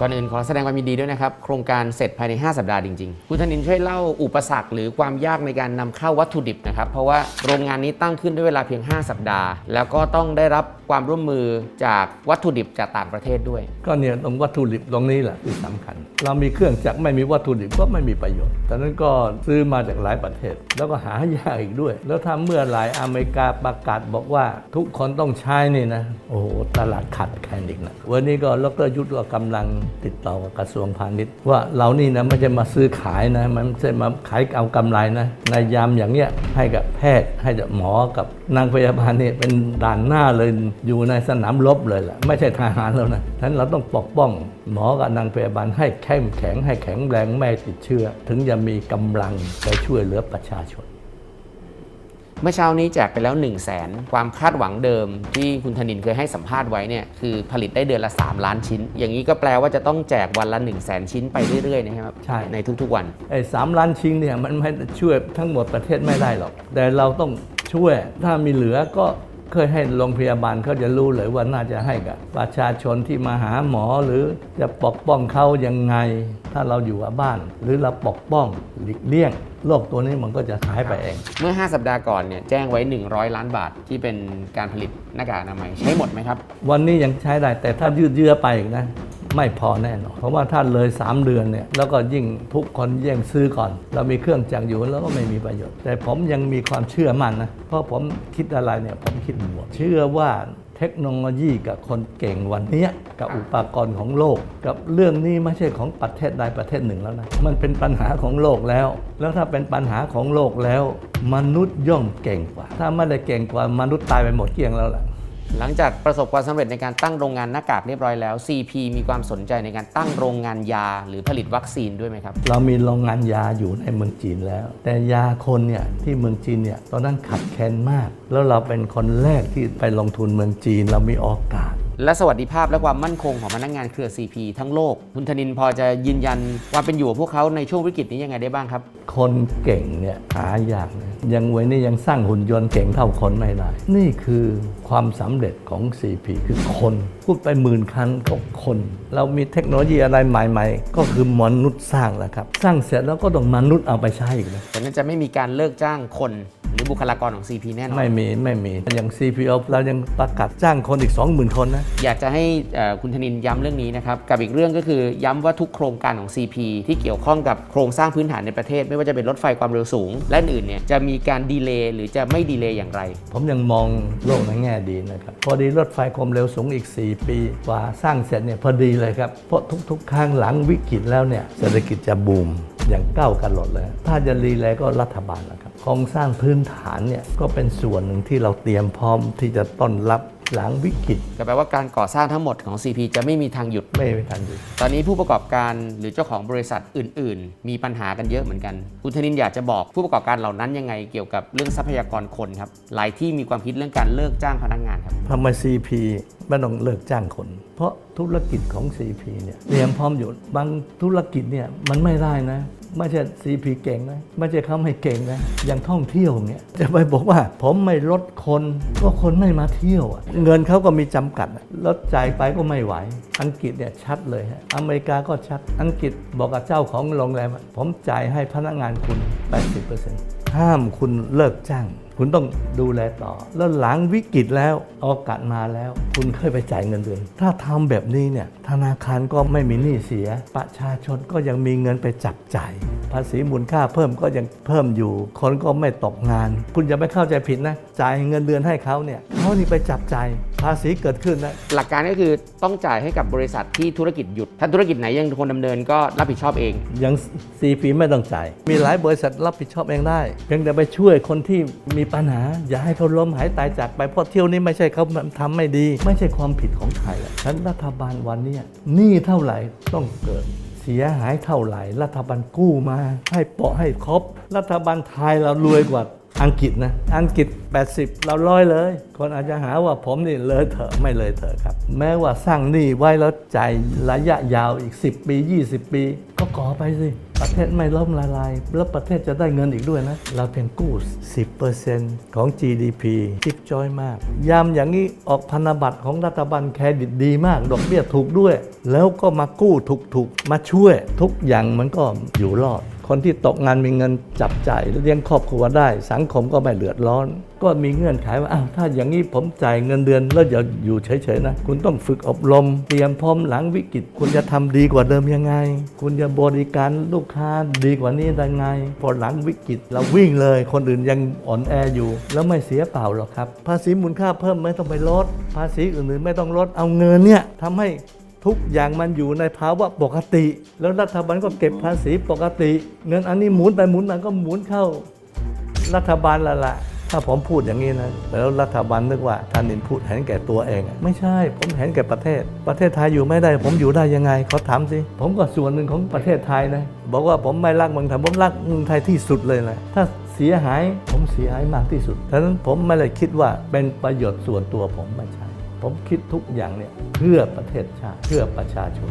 ก่อนอื่นขอแสดงความยินดีด้วยนะครับ โครงการเสร็จภายใน 5 สัปดาห์จริง ๆ คุณธนินช่วยเล่าอุปสรรคหรือความยากในการนำเข้าวัตถุดิบนะครับ เพราะว่าโรงงานนี้ตั้งขึ้นด้วยเวลาเพียง 5 สัปดาห์ แล้วก็ต้องได้รับความร่วมมือจากวัตถุดิบจากต่างประเทศด้วย ก็เนี่ยตรงวัตถุดิบตรงนี้แหละที่สำคัญ เรามีเครื่องจักรไม่มีวัตถุดิบก็ไม่มีประโยชน์ดังนั้นก็ซื้อมาจากหลายประเทศ แล้วก็หายากอีกด้วย แล้วถ้าเมื่อหลายอเมริกาประกาศบอกว่าทุกคนต้องใช้นี่นะ โอ้โหตลาดขาดแคลนอีกนะวันนี้ก็ดรยุทธก็กำลังติดต่อกับกระทรวงพาณิชย์ ว่าเรานี่นะไม่ใช่มาซื้อขายนะ มันไม่ใช่มาขายเอากำไรนะในยามอย่างเนี้ยให้กับแพทย์ให้กับหมอกับนางพยาบาลเนี่ยเป็นด่านหน้าเลยอยู่ในสนามรบเลยล่ะไม่ใช่ทหารแล้วนะฉะนั้นเราต้องปกป้อง หมอกับนางพยาบาลให้เข้มแข็งให้แข็งแรงไม่ติดเชื้อ ถึงจะมีกำลังไปช่วยเหลือประชาชน เมื่อเช้านี้แจกไปแล้ว 1 0 0 0 0แสนความคาดหวังเดิมที่คุณธนินเคยให้สัมภาษณ์ไว้เนี่ยคือผลิตได้เดือนละ 3 ล้านชิ้น อย่างนี้ก็แปลว่าจะต้องแจกวันละ 1 0 0 0 0แสนชิ้นไปเรื่อยๆนะครับใช่ ในทุกๆวัน ไอ้สามล้านชิ้นเนี่ยมันไม่ช่วยทั้งหมดประเทศไม่ได้หรอก แต่เราต้องช่วยถ้ามีเหลือก็ เคยให้โรงพยาบาลเขาจะรู้เลยว่าน่าจะให้กับประชาชนที่มาหาหมอหรือจะปกป้องเขายังไง ถ้าเราอยู่กับบ้าน หรือเราปกป้องหลีกเลี่ยงโรคตัวนี้มันก็จะหายไปเอง เมื่อ 5 สัปดาห์ก่อนเนี่ยแจ้งไว้ 100 ล้านบาทที่เป็นการผลิตหน้ากากอนามัยใช้หมดไหมครับ วันนี้ยังใช้ได้แต่ถ้ายืดเยื้อไปอีกนะ ไม่พอแน่นอนเพราะว่าถ้านเลย 3 เดือนเนี่ยแล้วก็ยิ่งทุกคนแย่งซื้อก่อน เรามีเครื่องจักรอยู่แล้วก็ไม่มีประโยชน์ แต่ผมยังมีความเชื่อมั่นนะเพราะผมคิดอะไรเนี่ยผมคิดบวกเชื่อว่าเทคโนโลยีกับคนเก่งวันนี้กับอุปกรณ์ของโลก กับเรื่องนี้ไม่ใช่ของประเทศใดประเทศหนึ่งแล้วนะ มันเป็นปัญหาของโลกแล้ว แล้วถ้าเป็นปัญหาของโลกแล้ว มนุษย์ย่อมเก่งกว่า ถ้าไม่ได้เก่งกว่ามนุษย์ตายไปหมดเกลี้ยงแล้วล่ะ หลังจากประสบความสำเร็จในการตั้งโรงงานหน้ากากเรียบร้อยแล้ว CP มีความสนใจในการตั้งโรงงานยาหรือผลิตวัคซีนด้วยไหมครับ เรามีโรงงานยาอยู่ในเมืองจีนแล้ว แต่ยาคนเนี่ยที่เมืองจีนเนี่ยตอนนั้นขัดแคลนมาก แล้วเราเป็นคนแรกที่ไปลงทุนเมืองจีนเรามีโอกาส และสวัสดิภาพและความมั่นคงของพนักงานเครือ CP ทั้งโลก คุณธนินพอจะยืนยันความเป็นอยู่ของพวกเขาในช่วงวิกฤตนี้ยังไงได้บ้างครับ คนเก่งเนี่ยหายากนะยังไว้นี่ยังสร้างหุ่นยนต์เก่งเท่าคนไม่ได้นี่คือความสำเร็จของ CP คือคนพูดไปหมื่นครั้งก็คน เรามีเทคโนโลยีอะไรใหม่ ๆ ก็คือมนุษย์สร้างแล้วครับ สร้างเสร็จแล้วก็ต้องมนุษย์เอาไปใช้อีกนะแต่นั้นจะไม่มีการเลิกจ้างคนห รือบุคลากรของ CP แน่นอน ไม่มีไม่มีอย่าง CPO เรายังประกาศจ้างคนอีก 20,000 คนนะ อยากจะให้เอ่อคุณธนินย้ำเรื่องนี้นะครับ กับอีกเรื่องก็คือย้ำว่าทุกโครงการของ CP ที่เกี่ยวข้องกับโครงสร้างพื้นฐานในประเทศ ไม่ว่าจะเป็นรถไฟความเร็วสูง และอื่นๆเนี่ยจะมีการดีเลย์หรือจะไม่ดีเลย์อย่างไร ผมยังมองโลกในแง่ดีนะครับพอดีรถไฟความเร็วสูงอีก 4 ปีกว่าสร้างเสร็จเนี่ยพอดีเลยครับเพราะทุก ๆ ครั้งหลังวิกฤตแล้วเนี่ยเศรษฐกิจจะบูมอย่างก้าวกระโดดเลย ถ้าจะรีแลก็รัฐบาลนะครับโครงสร้างพื้นฐานเนี่ยก็เป็นส่วนหนึ่งที่เราเตรียมพร้อมที่จะต้อนรับหลังวิกฤต ก็แปลว่าการก่อสร้างทั้งหมดของ CP จะไม่มีทางหยุด ไม่มีทันอยู่ตอนนี้ผู้ประกอบการหรือเจ้าของบริษัทอื่น ๆ มีปัญหากันเยอะเหมือนกันคุณธนินอยากจะบอกผู้ประกอบการเหล่านั้นยังไงเกี่ยวกับเรื่องทรัพยากรคนครับ หลายที่มีความคิดเรื่องการเลิกจ้างพนักงานครับ ทำไม CP ไม่ต้องเลิกจ้างคน เพราะธุรกิจของ CP เนี่ยเตรียมพร้อมอยู่บางธุรกิจเนี่ยมันไม่ได้นะ ไม่ใช่ซีพีเก่งนะไม่ใช่เขาไม่เก่งนะอย่างท่องเที่ยวเนี่ยจะไปบอกว่า ผมไม่ลดคนก็คนไม่มาเที่ยวอะเงินเขาก็มีจำกัดลดจ่ายไปก็ไม่ไหว อังกฤษเนี่ยชัดเลยฮะอเมริกาก็ชัด อังกฤษบอกกับเจ้าของโรงแรมผมจ่ายให้พนักงานคุณ 80%ห้ามคุณเลิกจ้าง คุณต้องดูแลต่อ แล้วหลังวิกฤตแล้วโอกาสมาแล้ว คุณเคยไปจ่ายเงินเดือน ถ้าทำแบบนี้เนี่ยธนาคารก็ไม่มีหนี้เสีย ประชาชนก็ยังมีเงินไปจับจ่ายภาษีมูลค่าเพิ่มก็ยังเพิ่มอยู่ คนก็ไม่ตกงาน คุณอย่าไปเข้าใจผิดนะ จ่ายเงินเดือนให้เขาเนี่ยเขานี่ไปจับจ่าย ภาษีเกิดขึ้นนะหลักการก็คือต้องจ่ายให้กับบริษัทที่ธุรกิจหยุด ถ้าธุรกิจไหนยังคนดำเนินก็รับผิดชอบเองยัง CP ไม่ต้องจ่าย มีหลายบริษัทรับผิดชอบเองได้ เพียงแต่ไปช่วยคนที่มีปัญหา อย่าให้เขาล้มหายตายจากไปเพราะเที่ยวนี้ไม่ใช่เขาทำไม่ดี ไม่ใช่ความผิดของใครอะฉะนันรัฐบาลวันเนี้ยหนี้เท่าไหร่ต้องเกิดเสียหายเท่าไหร่ รัฐบาลกู้มา ให้เปาะให้ครบรัฐบาลไทยเรารวยกว่า อังกฤษนะ อังกฤษ 80 เราร้อยเลย คนอาจจะหาว่าผมนี่เลยเถอะไม่เลยเถอะครับ แม้ว่าสร้างหนี้ไว้แล้วจ่ายระยะยาวอีก 10 ปี 20 ปี ก็ก่อไปสิ ประเทศไม่ล้มละลาย แล้วประเทศจะได้เงินอีกด้วยนะ เราเพียงกู้ 10%ของ GDP จิ๊บจอยมาก ยามอย่างนี้ออกพันธบัตรของรัฐบาลเครดิตดีมาก ดอกเบี้ยถูกด้วย แล้วก็มากู้ถูกๆมาช่วยทุกอย่างมันก็อยู่รอด คนที่ตกงานมีเงินจับจ่ายเลี้ยงครอบครัวได้ สังคมก็ไม่เดือดร้อน ก็มีเงื่อนไขว่าอ้าวถ้าอย่างนี้ผมจ่ายเงินเดือนแล้วอย่าอยู่เฉยๆนะ คุณต้องฝึกอบรม เตรียมพร้อมหลังวิกฤต คุณจะทำดีกว่าเดิมยังไง คุณจะบริการลูกค้าดีกว่านี้ได้ไง พอหลังวิกฤตเราวิ่งเลย คนอื่นยังอ่อนแออยู่ แล้วไม่เสียเปล่าหรอกครับ ภาษีมูลค่าเพิ่มไม่ต้องไปลด ภาษีอื่นๆไม่ต้องลดเอาเงินเนี่ยทำให้ ทุกอย่างมันอยู่ในภาวะปกติ แล้วรัฐบาลก็เก็บภาษีปกติ เงินอันนี้หมุนไปหมุนมาก็หมุนเข้า รัฐบาลละละถ้าผมพูดอย่างนี้นะแล้วรัฐบาลนึกว่าท่านนินพูดเห็นแก่ตัวเอง ไม่ใช่ ผมเห็นแก่ประเทศ ประเทศไทยอยู่ไม่ได้ ผมอยู่ได้ยังไงเขาถามสิผมก็ส่วนหนึ่งของประเทศไทยนะบอกว่าผมไม่รักเมืองไทยผมรักเมืองไทยที่สุดเลยนะถ้าเสียหายผมเสียหายมากที่สุดฉะนั้นผมไม่ได้คิดว่าเป็นประโยชน์ส่วนตัวผมไม่ใช่ ผมคิดทุกอย่างเนี่ยเพื่อประเทศชาติเพื่อประชาชน